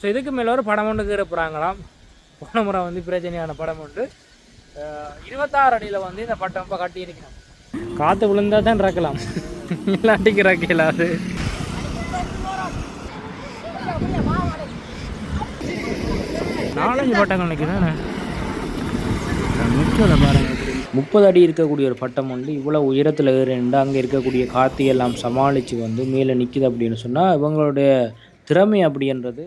So இதுக்கு மேலே ஒரு படம் ஒன்று கீற போன முறை வந்து பிரச்சனையான படம் ஒன்று. இருபத்தாறு அடியில் வந்து இந்த பட்டம் இப்போ கட்டி இருக்கணும் காற்று விழுந்தா தான் இறக்கலாம். இல்லாட்டிக்கு இறக்கலாது நாலஞ்சு பட்டங்கள் நிற்குதானே முக்கியம் பாருங்கள் முப்பது அடி இருக்கக்கூடிய ஒரு பட்டம் வந்து இவ்வளோ உயரத்தில் இருந்து அங்கே இருக்கக்கூடிய காற்று எல்லாம் சமாளித்து வந்து மேலே நிற்கிது அப்படின்னு சொன்னால் இவங்களுடைய திறமை அப்படின்றது.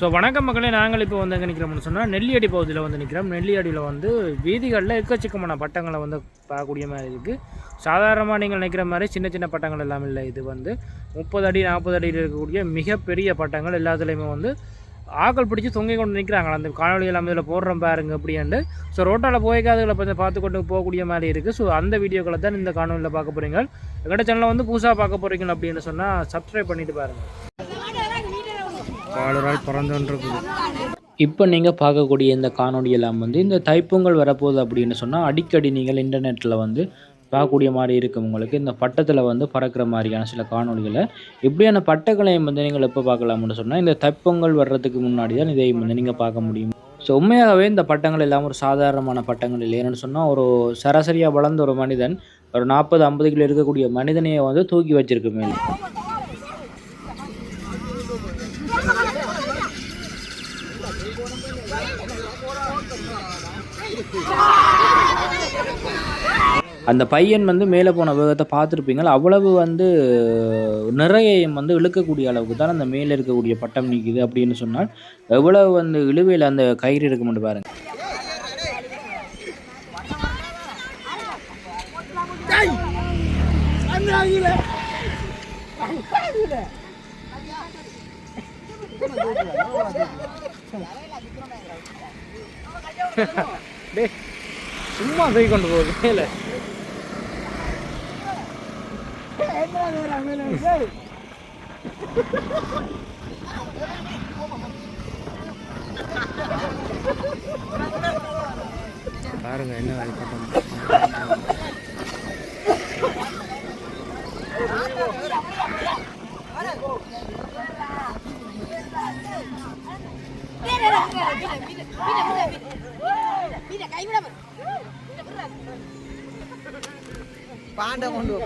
ஸோ வணக்கம் மக்களே நாங்கள் இப்போ வந்து எங்கே நிற்கிறோம்னு சொன்னால் நெல்லியடி பகுதியில் வந்து நிற்கிறோம் நெல்லியடியில் வந்து வீதிகளில் எக்கச்சக்கமான பட்டங்களை வந்து பார்க்கக்கூடிய மாதிரி இருக்குது சாதாரணமாக நீங்கள் நினைக்கிற மாதிரி சின்ன சின்ன பட்டங்கள் எல்லாம் இல்லை. இது வந்து முப்பது அடி நாற்பது அடியில் இருக்கக்கூடிய மிகப்பெரிய பட்டங்கள் எல்லாத்துலேயுமே வந்து ஆக்கள் பிடிச்சி தொங்கி கொண்டு நிற்கிறாங்க அந்த காணொலி எல்லாம் இதில் போடுறோம் பாருங்க அப்படின்ட்டு. ஸோ ரோட்டால் போய்க்காதுகளை கொஞ்சம் பார்த்து கொண்டு போகக்கூடிய மாதிரி இருக்குது ஸோ அந்த வீடியோக்களை தான் இந்த காணொலியில் பார்க்க போகிறீங்க எங்கள்கிட்ட சேனலில் வந்து புதுசாக பார்க்க போகிறீங்க அப்படின்னு சொன்னால் சப்ஸ்கிரைப் பண்ணிட்டு பாருங்கள் பாலரால் பறந்துன்றிருக்குது இப்போ நீங்கள் பார்க்கக்கூடிய இந்த காணொளி எல்லாம் வந்து இந்த தைப்பொங்கல் வரப்போகுது அப்படின்னு சொன்னால் அடிக்கடி நீங்கள் இன்டர்நெட்டில் வந்து பார்க்கக்கூடிய மாதிரி இருக்கும் உங்களுக்கு. இந்த பட்டத்தில் வந்து பறக்கிற மாதிரியான சில காணொளிகளை. இப்படியான பட்டக்களையும் வந்து நீங்கள் எப்போ பார்க்கலாம்னு சொன்னால் இந்த தைப்பொங்கல் வர்றதுக்கு முன்னாடி தான் இதையும் வந்து நீங்கள் பார்க்க முடியும். ஸோ உண்மையாகவே இந்த பட்டங்கள் எல்லாம் ஒரு சாதாரணமான பட்டங்கள் இல்லை சொன்னால் ஒரு சராசரியாக வளர்ந்த ஒரு மனிதன் ஒரு நாற்பது ஐம்பது கிலோ இருக்கக்கூடிய மனிதனையே வந்து தூக்கி வச்சிருக்கு மேலே. அந்த பையன் வந்து மேலே போன வேகத்தை பார்த்துருப்பீங்க. அவ்வளவு வந்து நிறையம் வந்து இழுக்கக்கூடிய அளவுக்கு தான் அந்த மேலே இருக்கக்கூடிய பட்டம் நிற்குது அப்படின்னு சொன்னால் எவ்வளவு வந்து இழுவையில் அந்த கயிறு இருக்க மட்டும் பாருங்க. டேய்! சும்மா போய் கொண்டு போகுது மேலே. பாருங்க என்ன வேலை பாண்டம் கொண்டு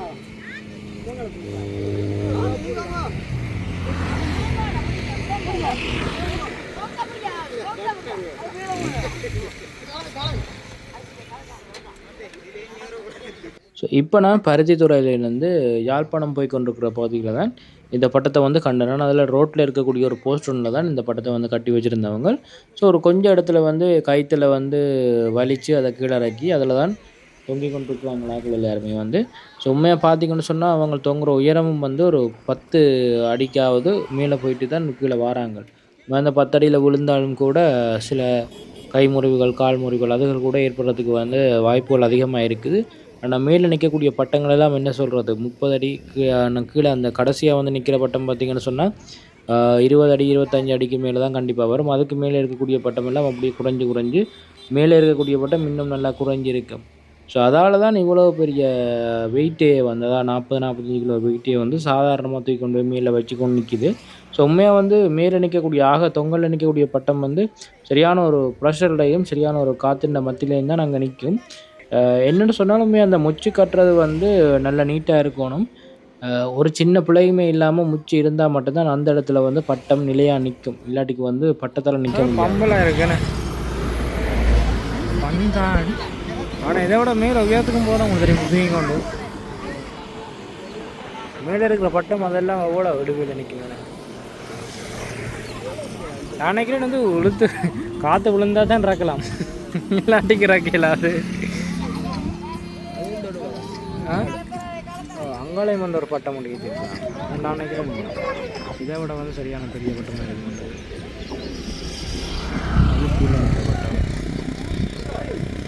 ஸோ இப்போ நான் பருத்தித்துறையிலேருந்து யாழ்ப்பாணம் போய் கொண்டிருக்கிற பகுதியில் தான் இந்த பட்டத்தை வந்து கண்டனன் அதில் ரோட்டில் இருக்கக்கூடிய ஒரு போஸ்ட் ஒன்றில் தான் இந்த பட்டத்தை வந்து கட்டி வச்சுருந்தவங்க. ஸோ ஒரு கொஞ்சம் இடத்துல வந்து கைத்தில் வந்து வலித்து அதை கீழறக்கி அதில் தான் தொங்கி கொண்டிருக்கிறாங்க எல்லாருமே வந்து. ஸோ உண்மையாக பார்த்தீங்கன்னு சொன்னால் அவங்க தொங்குற உயரமும் வந்து ஒரு பத்து அடிக்காவது மேலே போயிட்டு தான் கீழே வராங்க. அந்த பத்தடியில் விழுந்தாலும் கூட சில கை முறிவுகள் கால் முறிவுகள் அதுகள் கூட ஏற்படுறதுக்கு வந்து வாய்ப்புகள் அதிகமாக இருக்குது. ஆனால் மேலே நிற்கக்கூடிய பட்டங்கள் எல்லாம் என்ன சொல்கிறது முப்பது அடி கீழே அந்த கடைசியாக வந்து நிற்கிற பட்டம் பார்த்தீங்கன்னு சொன்னால் இருபது அடி இருபத்தஞ்சு அடிக்கு மேலே தான் கண்டிப்பாக வரும். அதுக்கு மேலே இருக்கக்கூடிய பட்டம் எல்லாம் அப்படியே குறைஞ்சு குறைஞ்சு மேலே இருக்கக்கூடிய பட்டம் இன்னும் நல்லா குறைஞ்சிருக்கும். ஸோ அதால் தான் இவ்வளோ பெரிய வெயிட்டே வந்ததா நாற்பது நாற்பத்தஞ்சு கிலோ வெயிட்டே வந்து சாதாரணமாக தூக்கி கொண்டு போய் மேலே வச்சு கொண்டு நிற்கிது ஸோ உண்மையாக வந்து மேலே நிற்கக்கூடிய ஆக தொங்கலில் நிற்கக்கூடிய பட்டம் வந்து சரியான ஒரு ப்ரெஷர்லையும் சரியான ஒரு காற்றின் மத்தியிலையும் தான் நாங்கள் நிற்கும். என்னென்னு சொன்னாலுமே அந்த முச்சு கட்டுறது வந்து நல்ல நீட்டாக இருக்கணும். ஒரு சின்ன பிள்ளையுமே இல்லாமல் முச்சு இருந்தால் மட்டும்தான் அந்த இடத்துல வந்து பட்டம் நிலையாக நிற்கும். இல்லாட்டிக்கு வந்து பட்டத்தில் நிற்க பம்பலாக இருக்குன்னு. ஆனால் இதை விட மேலே உயரத்துக்கும் போட உங்களுக்கு தெரியும் தூங்கி கொண்டு. மேலே இருக்கிற பட்டம் அதெல்லாம் எவ்வளோ விடுவியில் நிற்கும் நான் நினைக்கிறேன் வந்து உளுத்து காற்று விழுந்தா தான் இறக்கலாம். இல்லாட்டிக்கு இறக்கலாது ஆ? அங்காலயம் வந்து ஒரு பட்டம் முடியுது நான் நினைக்கிறேன் இதை விட வந்து சரியான பெரிய பட்டம் இருக்கு.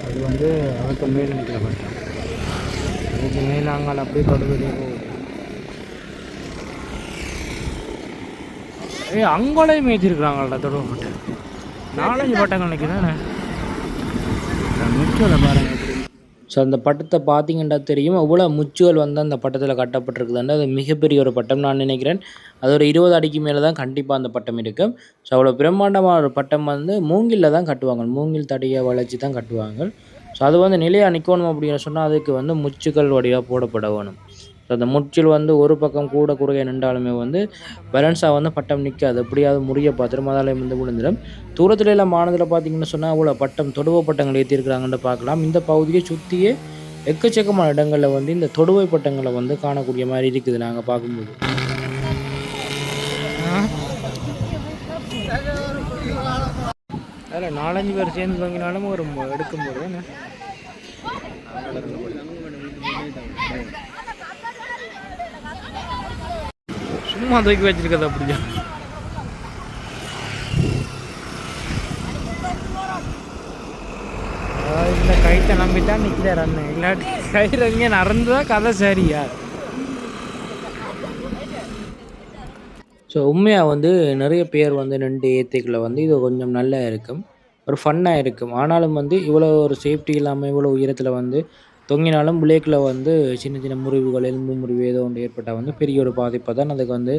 அது வந்து அதுக்கு மேல் நிற்கிற பட்டம் அதுக்கு மேலே அப்படியே தொடுவதே போகுது ஏ அங்கோலையும் ஏற்றிருக்கிறாங்கள்டா தொடுவ பட்டம் நாலஞ்சு பட்டங்கள் நிற்குதானே முக்கியம் பாருங்கள் ஸோ அந்த பட்டத்தை பார்த்தீங்கன்னா தெரியும். அவ்வளோ முச்சுவல் வந்து அந்த பட்டத்தில் கட்டப்பட்டிருக்குதுன்னு அது மிகப்பெரிய ஒரு பட்டம் நான் நினைக்கிறேன். அது ஒரு இருபது அடிக்கு மேலே தான் கண்டிப்பாக அந்த பட்டம் இருக்கும். ஸோ அவ்வளோ பிரம்மாண்டமான ஒரு பட்டம் வந்து மூங்கிலில் தான் கட்டுவாங்க. மூங்கில் தடியை வளைச்சி தான் கட்டுவாங்க. ஸோ அது வந்து நிலையாக நிற்கணும் அப்படின்னு சொன்னால் அதுக்கு வந்து முச்சுக்கள் வடிவாக போடப்பட வேணும். ஸோ அந்த முற்றில் வந்து ஒரு பக்கம் கூட குறைய நின்றாலுமே வந்து பேலன்ஸாக வந்து பட்டம் நிற்காது எப்படியாவது முறிய பார்த்துரும் அதாலே வந்து விழுந்துடும் தூரத்தில் எல்லாம் மானதில் பார்த்தீங்கன்னு சொன்னால் அவ்வளோ பட்டம் தொடுவ பட்டங்கள் ஏற்றிருக்கிறாங்கன்னு பார்க்கலாம். இந்த பகுதியை சுற்றியே எக்கச்சக்கமான இடங்களில் வந்து இந்த தொடுவை பட்டங்களை வந்து காணக்கூடிய மாதிரி இருக்குது நாங்கள் பார்க்கும்போது. அதில் நாலஞ்சு பேர் சேர்ந்து தங்கினாலும் ஒரு ம- எடுக்கும்போது என்ன சும்மா தூக்கி வச்சிருக்கிறது அப்படியா? இந்த கைத்தை நம்பித்தான் நிற்கிறார் அண்ணன் இல்லாட்டி கயிறு அங்கே நடந்துதான் கதை சரியா? ஸோ உண்மையாக வந்து நிறைய பேர் வந்து நின்று ஏற்றிக்கல வந்து இது கொஞ்சம் நல்லா இருக்கும். ஒரு ஃபன்னாக இருக்கும். ஆனாலும் வந்து இவ்வளோ ஒரு சேஃப்டி இல்லாமல் இவ்வளோ உயரத்தில் வந்து தொங்கினாலும் பிளேக்கில் வந்து சின்ன சின்ன முறிவுகள் எலும்பு முறிவு ஏதோ ஒன்று ஏற்பட்டால் வந்து பெரிய ஒரு பாதிப்பை தான் அதுக்கு வந்து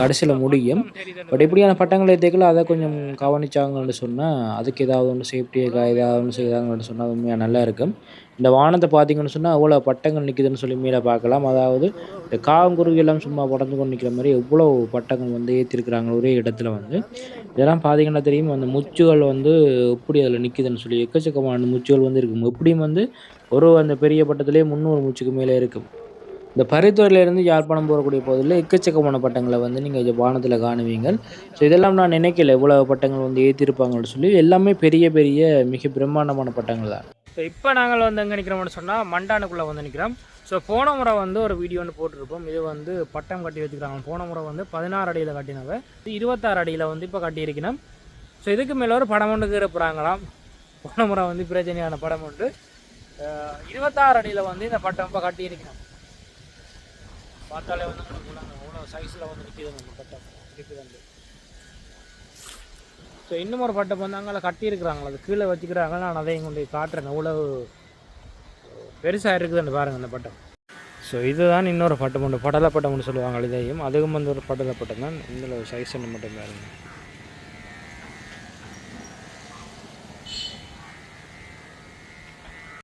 கடைசியில் முடியும். பட் இப்படியான பட்டங்களை தேக்கல அதை கொஞ்சம் கவனிச்சாங்கன்னு சொன்னால் அதுக்கு ஏதாவது ஒன்று சேஃப்டியாக ஏதாவது ஒன்று செய்தாங்கன்னு சொன்னால் உண்மையாக நல்லா இருக்கும். இந்த வானத்தை பார்த்தீங்கன்னு சொன்னால் அவ்வளோ பட்டங்கள் நிற்குதுன்னு சொல்லி மேலே பார்க்கலாம். அதாவது இந்த காவங்குருவி எல்லாம் சும்மா படந்து கொண்டு நிற்கிற மாதிரி எவ்வளோ பட்டங்கள் வந்து ஏற்றிருக்கிறாங்க ஒரே இடத்துல வந்து. இதெல்லாம் பார்த்தீங்கன்னா தெரியும் அந்த முச்சுகள் வந்து எப்படி அதில் நிற்குதுன்னு சொல்லி எக்கச்சக்கமான முச்சுகள் வந்து இருக்கும். எப்படியும் வந்து ஒரு அந்த பெரிய பட்டத்திலே முந்நூறு மூச்சுக்கு மேலே இருக்கும். இந்த பரித்துறையிலேருந்து யாழ்ப்பாணம் போகக்கூடிய பகுதியில் எக்கச்சக்கமான பட்டங்களை வந்து நீங்கள் வானத்தில் காணுவீங்க ஸோ இதெல்லாம் நான் நினைக்கல. இவ்வளோ பட்டங்கள் வந்து ஏற்றிருப்பாங்கன்னு சொல்லி எல்லாமே பெரிய பெரிய மிக பிரம்மாண்டமான பட்டங்கள் தான். ஸோ இப்போ நாங்கள் வந்து எங்கே நிற்கிறோம்னு சொன்னால் மண்டானுக்குள்ளே வந்து நிற்கிறோம் ஸோ போன முறை வந்து ஒரு வீடியோ ஒன்று போட்டிருப்போம். இது வந்து பட்டம் கட்டி வச்சுக்கிறாங்க. போன முறை வந்து பதினாறு அடியில் கட்டினவ. இருபத்தாறு அடியில் வந்து இப்போ கட்டியிருக்கணும் ஸோ இதுக்கு மேலே ஒரு படம் ஒன்று கீறப்புறாங்களாம் போன முறை வந்து பிரச்சனையான படம் ஒன்று. இருபத்தாறு அடியில் வந்து இந்த பட்டம் இப்போ கட்டியிருக்கணும் பார்த்தாலே வந்து உங்களுக்கு அவ்வளோ சைஸில் வந்து நிற்கிது நம்ம பட்டம் திருப்பி வந்து. ஸோ இன்னும் ஒரு பட்டம் வந்து அங்கே கட்டியிருக்கிறாங்களா அது கீழே வச்சுக்கிறாங்க நான் அதையும் கொண்டு காட்டுறேன். அவ்வளோ பெருசாக இருக்குதுன்னு பாருங்கள் அந்த பட்டம் ஸோ இதுதான் இன்னொரு பட்டம் ஒன்று படலை பட்டம்னு ஒன்று சொல்லுவாங்க இதையும். அதுவும் வந்து ஒரு படலை பட்டம் தான் இந்த சைஸ் மட்டும் பாருங்கள்